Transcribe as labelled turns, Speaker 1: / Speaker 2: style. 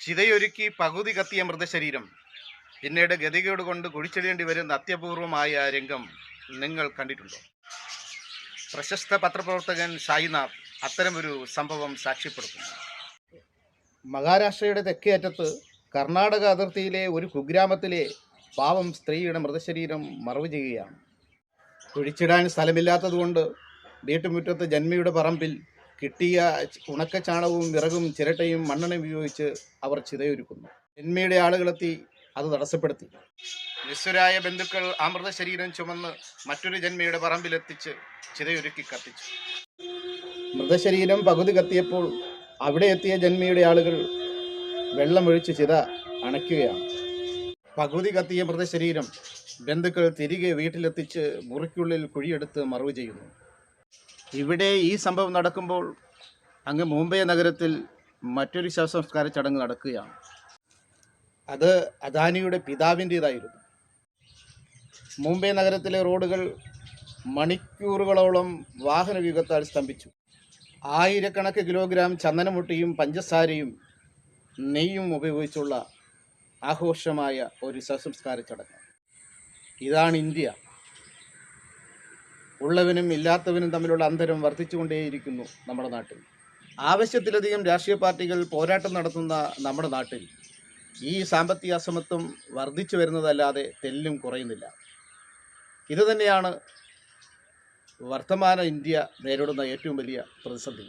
Speaker 1: ചിതയൊരുക്കി പകുതി കത്തിയ മൃതശരീരം. പിന്നീട് ഗതികേട് കൊണ്ട് കുഴിച്ചെടിയേണ്ടി വരുന്ന അത്യപൂർവമായ രംഗം നിങ്ങൾ കണ്ടിട്ടുണ്ടോ? പ്രശസ്ത പത്രപ്രവർത്തകൻ സായിനാഥ് അത്തരമൊരു സംഭവം സാക്ഷ്യപ്പെടുത്തുന്നു. മഹാരാഷ്ട്രയുടെ തെക്കേ അറ്റത്ത് കർണാടക അതിർത്തിയിലെ ഒരു കുഗ്രാമത്തിലെ പാവം സ്ത്രീയുടെ മൃതശരീരം മറവ് ചെയ്യുകയാണ്. കുഴിച്ചിടാൻ സ്ഥലമില്ലാത്തതുകൊണ്ട് വീട്ടുമുറ്റത്ത് ജന്മിയുടെ പറമ്പിൽ കിട്ടിയ ഉണക്ക ചാണകവും വിറകും ചിരട്ടയും മണ്ണെണ്ണയും ഉപയോഗിച്ച് അവർ ചിതയൊരുക്കുന്നു. തിന്മയുടെ ആളുകളെത്തി അത് തടസ്സപ്പെടുത്തി. നിസ്വരായ ബന്ധുക്കൾ അമൃത ശരീരം ചുമന്ന് മറ്റൊരു ജന്മയുടെ പറമ്പിലെത്തിച്ച് ചിതയൊരുക്കി കത്തിച്ചു. മൃതശരീരം പകുതി കത്തിയപ്പോൾ അവിടെ എത്തിയ ജന്മയുടെ ആളുകൾ വെള്ളമൊഴിച്ച് ചിത അണയ്ക്കുകയാണ്. പകുതി കത്തിയ മൃതശരീരം ബന്ധുക്കൾ തിരികെ വീട്ടിലെത്തിച്ച് മുറിക്കുള്ളിൽ കുഴിയെടുത്ത് മറവ് ചെയ്യുന്നു. ഇവിടെ ഈ സംഭവം നടക്കുമ്പോൾ അങ്ങ് മുംബൈ നഗരത്തിൽ മറ്റൊരു ശവസംസ്കാര ചടങ്ങ് നടക്കുകയാണ്. അത് അദാനിയുടെ പിതാവിന്റേതായിരുന്നു. മുംബൈ നഗരത്തിലെ റോഡുകൾ മണിക്കൂറുകളോളം വാഹന വ്യൂഹത്താൽ സ്തംഭിച്ചു. ആയിരക്കണക്ക് കിലോഗ്രാം ചന്ദനമുട്ടിയും പഞ്ചസാരയും നെയ്യും ഉപയോഗിച്ചുള്ള ആഘോഷമായ ഒരു ശവസംസ്കാര ചടങ്ങ്. ഇതാണ് ഇന്ത്യ. ഉള്ളവനും ഇല്ലാത്തവനും തമ്മിലുള്ള അന്തരം വർദ്ധിച്ചുകൊണ്ടേയിരിക്കുന്നു നമ്മുടെ നാട്ടിൽ. ആവശ്യത്തിലധികം രാഷ്ട്രീയ പാർട്ടികൾ പോരാട്ടം നടത്തുന്ന നമ്മുടെ നാട്ടിൽ ഈ സാമ്പത്തിക അസമത്വം വർദ്ധിച്ചു വരുന്നതല്ലാതെ തെല്ലും കുറയുന്നില്ല. ഇതുതന്നെയാണ് വർത്തമാന ഇന്ത്യ നേരിടുന്ന ഏറ്റവും വലിയ പ്രതിസന്ധി.